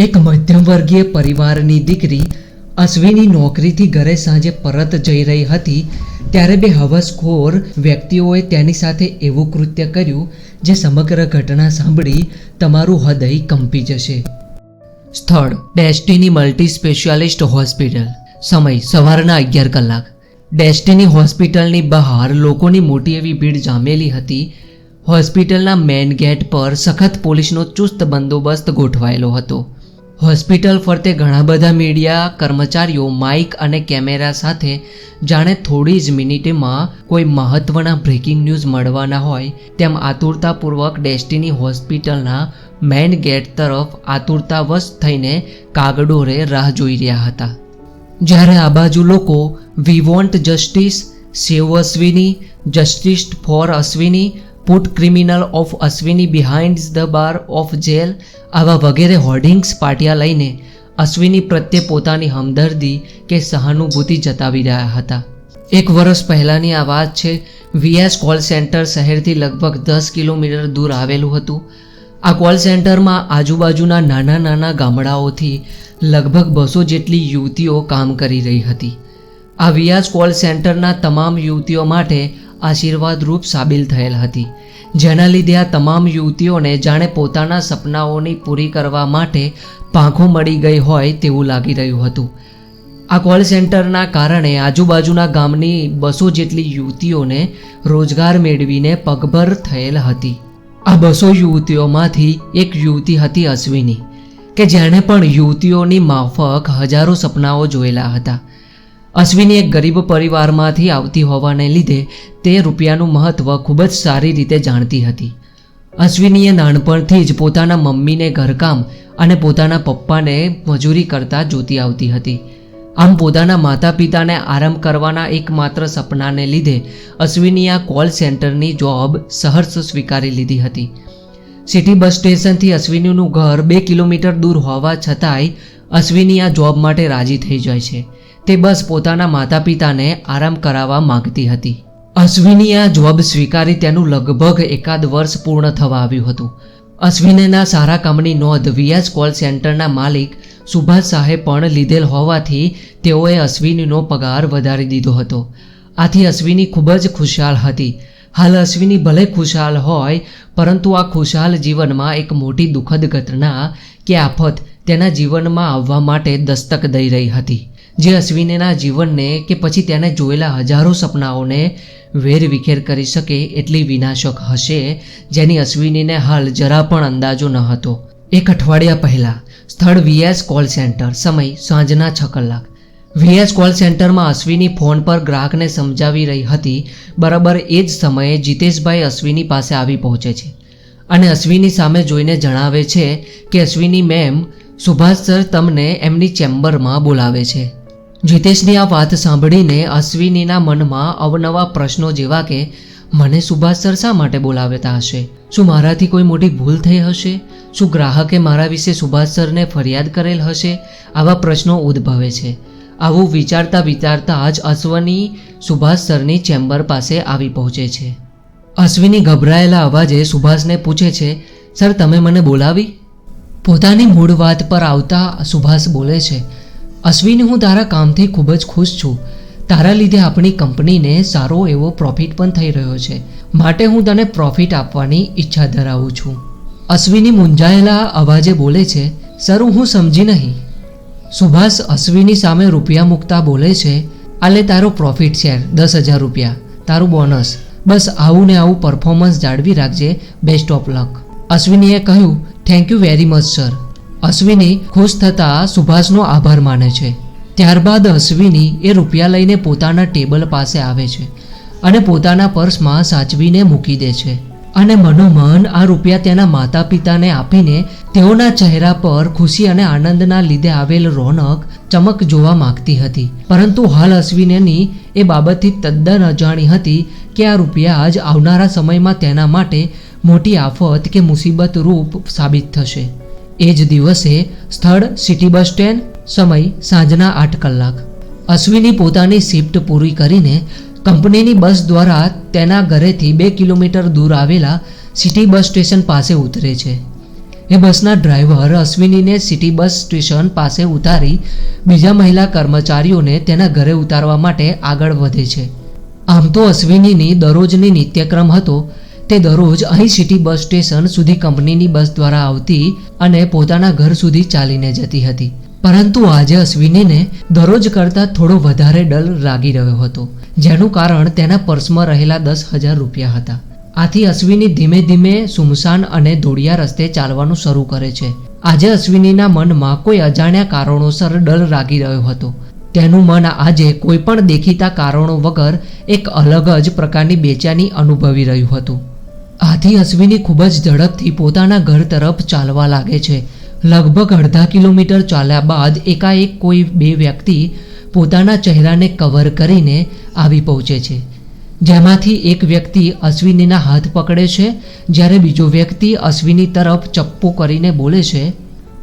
એક મધ્યમવર્ગીય પરિવારની દીકરી અશ્વિની નોકરીથી ઘરે સાંજે પરત જઈ રહી હતી, ત્યારે બે હવસખોર વ્યક્તિઓએ તેની સાથે એવું કૃત્ય કર્યું, જે સમગ્ર ઘટના સાંભળી તમારું હૃદય કંપી જશે. સ્થળ, ડેસ્ટિની મલ્ટી સ્પેશિયાલિસ્ટ હોસ્પિટલ. સમય, સવારના અગિયાર કલાક. ડેસ્ટિની હોસ્પિટલની બહાર લોકોની મોટી એવી ભીડ જામેલી હતી. હોસ્પિટલના મેન ગેટ પર સખત પોલીસનો ચુસ્ત બંદોબસ્ત ગોઠવાયેલો હતો. હોસ્પિટલ ફરતે ઘણા બધા મીડિયા કર્મચારીઓ, માઇક અને કેમેરા સાથે જાણે થોડી જ મિનિટમાં કોઈ મહત્વના બ્રેકિંગ ન્યૂઝ મળવાના હોય, તેમ આતુરતાપૂર્વક ડેસ્ટિની હોસ્પિટલના મેઇન ગેટ તરફ આતુરતાવશ થઈને કાગડોરે રાહ જોઈ રહ્યા હતા. જ્યારે આ બાજુ લોકો we want justice save Ashwini justice for Ashwini put criminal of Ashwini behind the bar of jail આવા વગેરે હોર્ડિંગ્સ પાટિયા લઈને અશ્વિની પ્રત્યે પોતાની હમદર્દી કે સહાનુભૂતિ જતાવી રહ્યા હતા. એક વર્ષ પહેલાંની આ વાત છે વીએસ કોલ સેન્ટર શહેરથી લગભગ દસ કિલોમીટર દૂર આવેલું હતું. આ કોલ સેન્ટરમાં આજુબાજુના નાના નાના ગામડાઓથી લગભગ બસો જેટલી યુવતીઓ કામ કરી રહી હતી. આ વિયાસ કોલ સેન્ટરના તમામ યુવતીઓ માટે આશીર્વાદરૂપ સાબિલ થયેલ હતી. જેના લીધે આ તમામ યુવતીઓને જાણે પોતાના સપનાઓની પૂરી કરવા માટે પાંખો મળી ગઈ હોય તેવું લાગી રહ્યું હતું. આ કોલ સેન્ટરના કારણે આજુબાજુના ગામની બસો જેટલી યુવતીઓને રોજગાર મેળવીને પગભર થયેલ હતી. આ બસો યુવતીઓમાંથી એક યુવતી હતી અશ્વિની, કે જેણે પણ યુવતીઓની માફક હજારો સપનાઓ જોયેલા હતા. અશ્વિની એક ગરીબ પરિવારમાંથી આવતી હોવાને લીધે તે રૂપિયાનું મહત્ત્વ ખૂબ જ સારી રીતે જાણતી હતી. અશ્વિનીએ નાનપણથી જ પોતાના મમ્મીને ઘરકામ અને પોતાના પપ્પાને મજૂરી કરતા જોતી આવતી હતી. આમ પોતાના માતા પિતાને આરામ કરવાના એકમાત્ર સપનાને લીધે અશ્વિનીએ આ કોલ સેન્ટરની જોબ સહર્ષ સ્વીકારી લીધી હતી. સિટી બસ સ્ટેશનથી અશ્વિનીનું ઘર બે કિલોમીટર દૂર હોવા છતાંય અશ્વિની આ જોબ માટે રાજી થઈ જાય છે. તે બસ પોતાના માતા પિતાને આરામ કરાવવા માગતી હતી. અશ્વિની આ જોબ સ્વીકારી તેનું લગભગ એકાદ વર્ષ પૂર્ણ થવા આવ્યું હતું. અશ્વિનીના સારા કામની નોંધ વીએસ કોલ સેન્ટરના માલિક સુભાષ શાહે પણ લીધેલ હોવાથી તેઓએ અશ્વિનીનો પગાર વધારી દીધો હતો. આથી અશ્વિની ખૂબ જ ખુશાલ હતી. હાલ અશ્વિની ભલે ખુશાલ હોય, પરંતુ આ ખુશાલ જીવનમાં એક મોટી દુઃખદ ઘટના કે આફત તેના જીવનમાં આવવા માટે દસ્તક દઈ રહી હતી. જે અશ્વિનીના જીવનને કે પછી તેને જોયેલા હજારો સપનાઓને વેરવિખેર કરી શકે એટલી વિનાશક હશે જેની અશ્વિનીને હાલ જરા પણ અંદાજો ન હતો. એક અઠવાડિયા પહેલાં સ્થળ વીએસ કોલ સેન્ટર સમય સાંજના છ કલાક. વીએસ કોલ સેન્ટરમાં અશ્વિની ફોન પર ગ્રાહકને સમજાવી રહી હતી, બરાબર એ જ સમયે જીતેશભાઈ અશ્વિની પાસે આવી પહોંચે છે. અને અશ્વિની સામે જોઈને જણાવે છે કે, અશ્વિની મેમ સુભાષ સર તમને એમની ચેમ્બરમાં બોલાવે છે. જીતેશની આ વાત સાંભળીને અશ્વિનીના મનમાં અવનવા પ્રશ્નો જેવા કે, મને સુભાષ સર શા માટે બોલાવતા હશે? શું મારાથી કોઈ મોટી ભૂલ થઈ હશે? શું ગ્રાહકે મારા વિશે સુભાષ સરને ફરિયાદ કરેલ હશે? આવા પ્રશ્નો ઉદ્ભવે છે. આવું વિચારતા વિચારતા જ અશ્વની સુભાષ સરની ચેમ્બર પાસે આવી પહોંચે છે. અશ્વિની ગભરાયેલા અવાજે સુભાષને પૂછે છે, સર, તમે મને બોલાવી? પોતાની મૂળ વાત પર આવતા સુભાષ બોલે છે અશ્વિની હું તારા કામથી ખૂબ જ ખુશ છું. તારા લીધે આપણી કંપનીને સારો એવો પ્રોફિટ પણ થઈ રહ્યો છે. માટે હું તને પ્રોફિટ આપવાની ઈચ્છા ધરાવું છું. અશ્વિની મૂંઝાયેલા અવાજે બોલે છે, સર, હું સમજી નહીં. સુભાષ અશ્વિની સામે રૂપિયા મૂકતા બોલે છે, આલે તારો પ્રોફિટ શેર દસ હજાર રૂપિયા. તારું બોનસ બસ આવું ને આવું પરફોર્મન્સ જાળવી રાખજે. બેસ્ટ ઓફ લક અશ્વિનીએ કહ્યું thank you very much sir Ashwini ખુશ થતાં સુભાષનો આભાર માને છે. ત્યારબાદ અશ્વિની એ રૂપિયા લઈને પોતાના ટેબલ પાસે આવે છે અને પોતાના પર્સમાં સાચવીને મૂકી દે છે. અને મનોમન આ રૂપિયા તેના માતા પિતાને આપીને તેઓના ચહેરા પર ખુશી અને આનંદના લીધે આવેલ રોનક ચમક જોવા માંગતી હતી. પરંતુ હાલ અશ્વિનીની એ બાબતથી તદ્દન અજાણી હતી કે આ રૂપિયા જ આવનારા સમયમાં તેના માટે મોટી આફત કે મુસીબત રૂપ સાબિત થશે. એ જ દિવસે સ્થળ સિટી બસ સ્ટેન્ડ સમય સાંજના આઠ કલાક. અશ્વિની પોતાની શિફ્ટ પૂરી કરીને કંપનીની બસ દ્વારા તેના ઘરેથી બે કિલોમીટર દૂર આવેલા સિટી બસ સ્ટેશન પાસે ઉતરે છે. એ બસના ડ્રાઈવર અશ્વિનીને સિટી બસ સ્ટેશન પાસે ઉતારી બીજા મહિલા કર્મચારીઓને તેના ઘરે ઉતારવા માટે આગળ વધે છે. આમ તો અશ્વિનીની દરરોજની નિત્યક્રમ હતો તે દરરોજ અહીં સિટી બસ સ્ટેશન સુધી કંપનીની બસ દ્વારા આવતી અને પોતાના ઘર સુધી ચાલીને જતી હતી. પરંતુ આજે અશ્વિનીને દરરોજ કરતાં થોડો વધારે ડર લાગી રહ્યો હતો, જેનું કારણ તેના પર્સમાં રહેલા દસ હજાર રૂપિયા હતા. આથી અશ્વિની ધીમે ધીમે સુમસાન અને ધોળિયા રસ્તે ચાલવાનું શરૂ કરે છે. આજે અશ્વિનીના મનમાં કોઈ અજાણ્યા કારણોસર ડર લાગી રહ્યો હતો. તેનું મન આજે કોઈ પણ દેખીતા કારણો વગર એક અલગ જ પ્રકારની બેચેની અનુભવી રહ્યું હતું. આથી અશ્વિની ખૂબ જ ઝડપથી પોતાના ઘર તરફ ચાલવા લાગે છે. લગભગ અડધા કિલોમીટર ચાલ્યા બાદ એકાએક કોઈ બે વ્યક્તિ પોતાના ચહેરાને કવર કરીને આવી પહોંચે છે. જેમાંથી એક વ્યક્તિ અશ્વિનીના હાથ પકડે છે, જ્યારે બીજો વ્યક્તિ અશ્વિની તરફ ચપ્પુ કરીને બોલે છે.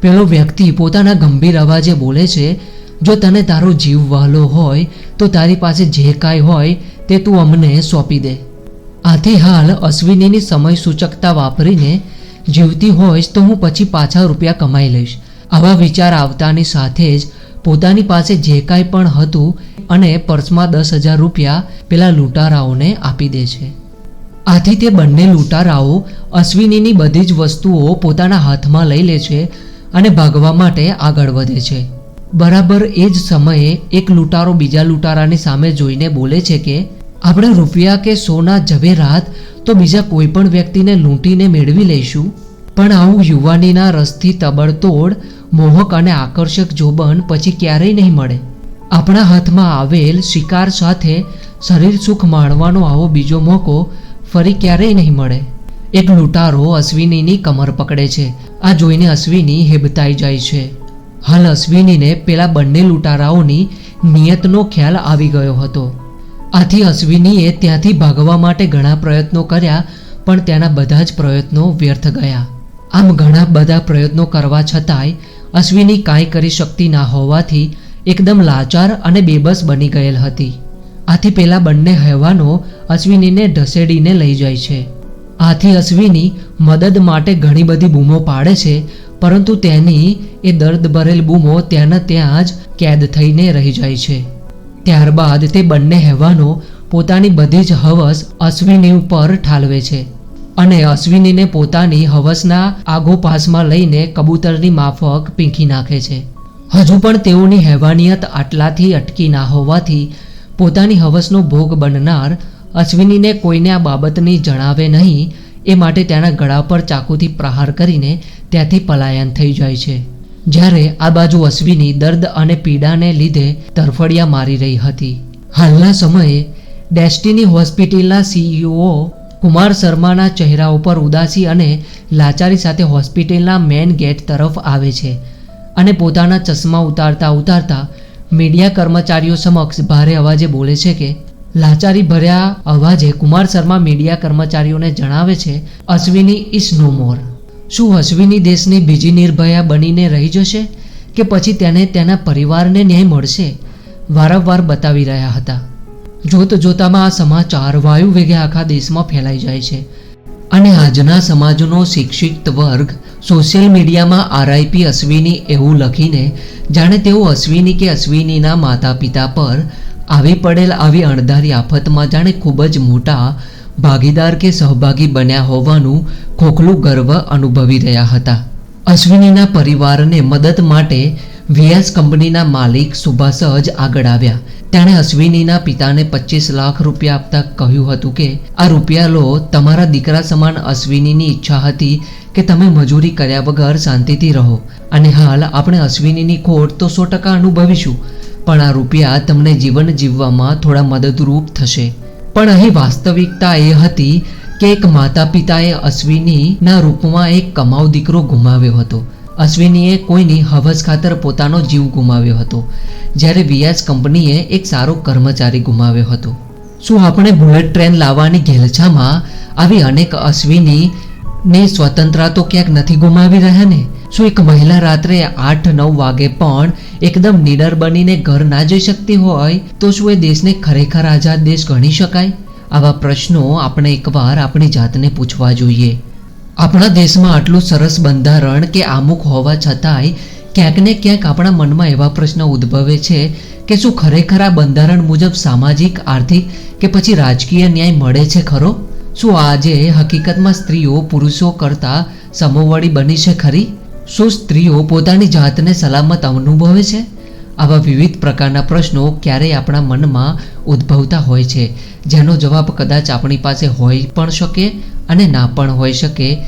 પેલો વ્યક્તિ પોતાના ગંભીર અવાજે બોલે છે, જો તને તારો જીવ વહલો હોય, તો તારી પાસે જે કાંઈ હોય, તે તું અમને સોંપી દે. આથી હાલ અશ્વિનીની સમય સૂચકતા વાપરીને જીવતી હોઈશ તો હું પછી પાછા રૂપિયા કમાઈ લઈશ. આવા વિચાર આવતાની સાથે જ પોતાની પાસે જે કાંઈ પણ હતું અને પર્સમાં દસ હજાર રૂપિયા પેલા લૂંટારાઓને આપી દે છે. આથી તે બંને લૂંટારાઓ અશ્વિનીની બધી જ વસ્તુઓ પોતાના હાથમાં લઈ લે છે અને ભાગવા માટે આગળ વધે છે. બરાબર એ જ સમયે એક લૂંટારો બીજા લૂંટારાની સામે જોઈને બોલે છે કે આપણે રૂપિયા કે સોના ઝવેરાત તો બીજા કોઈ પણ વ્યક્તિને લૂંટીને મેળવી લઈશું. પણ આવું યુવાનીના રસથી તબડતોડ, મોહક અને આકર્ષક જોબન પછી ક્યારેય નહીં મળે. આપણા હાથમાં આવેલ શિકાર સાથે શરીર સુખ માણવાનો આવો બીજો મોકો ફરી ક્યારેય નહીં મળે. એક લૂંટારો અશ્વિનીની કમર પકડે છે. આ જોઈને અશ્વિની હેબતાઈ જાય છે. હાલ અશ્વિનીને પેલા બંને લૂંટારાઓની નિયતનો ખ્યાલ આવી ગયો હતો. આથી અશ્વિનીએ ત્યાંથી ભાગવા માટે ઘણા પ્રયત્નો કર્યા, પણ તેના બધા જ પ્રયત્નો વ્યર્થ ગયા. આમ ઘણા બધા પ્રયત્નો કરવા છતાંય અશ્વિની કાંઈ કરી શકતી ના હોવાથી એકદમ લાચાર અને બેબસ બની ગયેલ હતી. આથી પેલા બંને હેવાનો અશ્વિનીને ઢસેડીને લઈ જાય છે. આથી અશ્વિની મદદ માટે ઘણી બધી બૂમો પાડે છે, પરંતુ તેની એ દર્દ ભરેલ બૂમો ત્યાંના ત્યાં જ કેદ થઈને રહી જાય છે. ત્યારબાદ તે બંને હેવાનો પોતાની બધી જ હવસ અશ્વિની ઉપર ઠાલવે છે અને અશ્વિનીને પોતાની હવસના આગોપાસમાં લઈને કબૂતરની માફક પીંખી નાખે છે. હજુ પણ તેઓની હેવાનિયત આટલાથી અટકી ના હોવાથી પોતાની હવસનો ભોગ બનનાર અશ્વિનીને કોઈને આ બાબતની જણાવે નહીં, એ માટે તેના ગળા પર ચાકુથી પ્રહાર કરીને ત્યાંથી પલાયન થઈ જાય છે. જ્યારે આ બાજુ અશ્વિની દર્દ અને પીડાને લીધે તરફડિયા મારી રહી હતી. હાલના સમયે ડેસ્ટિની હોસ્પિટલના સીઈઓ કુમાર શર્માના ચહેરા ઉપર ઉદાસી અને લાચારી સાથે હોસ્પિટલના મેન ગેટ તરફ આવે છે અને પોતાના ચશ્મા ઉતારતા ઉતારતા મીડિયા કર્મચારીઓ સમક્ષ ભારે અવાજે બોલે છે કે, લાચારી ભર્યા અવાજે કુમાર શર્મા મીડિયા કર્મચારીઓને જણાવે છે, અશ્વિની ઇઝ નો મોર શું અશ્વિની દેશની બીજી નિર્ભયા બનીને રહી જશે કે પછી તેને તેના પરિવારને ન્યાય મળશે? વારંવાર બતાવી રહ્યા હતા. જોત જોતામાં આ સમાચાર વાયુ વેગે આખા દેશમાં ફેલાઈ જાય છે. અને આજના સમાજનો શિક્ષિત વર્ગ સોશિયલ મીડિયામાં આરઆઈપી અશ્વિની એવું લખીને, જાણે તેઓ અશ્વિની કે અશ્વિનીના માતા પિતા પર આવી પડેલ આવી અણધારી આફતમાં જાણે ખૂબ જ મોટા ભાગીદાર કે સહભાગી બન્યા હોવાનું ખોખલું ગર્વ અનુભવી રહ્યા હતા. અશ્વિનીના પરિવારને મદદ માટે વ્યાસ કંપનીના માલિક સુભાષ જ આગળ આવ્યા. તેણે અશ્વિનીના પિતાને પચીસ લાખ રૂપિયા આપતા કહ્યું હતું કે, આ રૂપિયા લો, તમારા દીકરા સમાન અશ્વિનીની ઈચ્છા હતી કે તમે મજૂરી કર્યા વગર શાંતિથી રહો. અને હાલ આપણે અશ્વિનીની ખોટ તો સો ટકા અનુભવીશું, પણ આ રૂપિયા તમને જીવન જીવવામાં થોડા મદદરૂપ થશે. પણ અહીં વાસ્તવિકતા એ હતી કે એક માતા પિતાએ અશ્વિનીના રૂપમાં એક કમાવ દીકરો ગુમાવ્યો હતો. અશ્વિનીએ કોઈની હવસ ખાતર પોતાનો જીવ ગુમાવ્યો હતો, જ્યારે વિયાસ કંપનીએ એક સારો કર્મચારી ગુમાવ્યો હતો. શું આપણે બુલેટ ટ્રેન લાવવાની ઘેલછામાં આવી અનેક અશ્વિની ને સ્વતંત્રતા તો ક્યાંક નથી ગુમાવી રહ્યા ને? શું એક મહિલા રાત્રે આઠ નવ વાગે પણ એકદમ નીડર બનીને ઘર ના જઈ શકતી હોય? તો શું એ દેશને ખરેખર આઝાદ દેશ ગણી શકાય? આવા પ્રશ્નો આપણે એકવાર આપણી જાતને પૂછવા જોઈએ. આપણા દેશમાં આટલું સરસ બંધારણ કે આમુખ હોવા છતાંય ક્યાંક ને ક્યાંક આપણા મનમાં એવા પ્રશ્ન ઉદ્ભવે છે કે શું ખરેખર આ બંધારણ મુજબ સામાજિક, આર્થિક કે પછી રાજકીય ન્યાય મળે છે ખરો? શું આજે હકીકતમાં સ્ત્રીઓ પુરુષો કરતાં સમોવડી બની છે ખરી? શું સ્ત્રીઓ પોતાની જાતને સલામત અનુભવે છે? આવા વિવિધ પ્રકારના પ્રશ્નો ક્યારેય આપણા મનમાં ઉદ્ભવતા હોય છે. જેનો જવાબ કદાચ આપણી પાસે હોઈ પણ શકે અને ના પણ હોઈ શકે.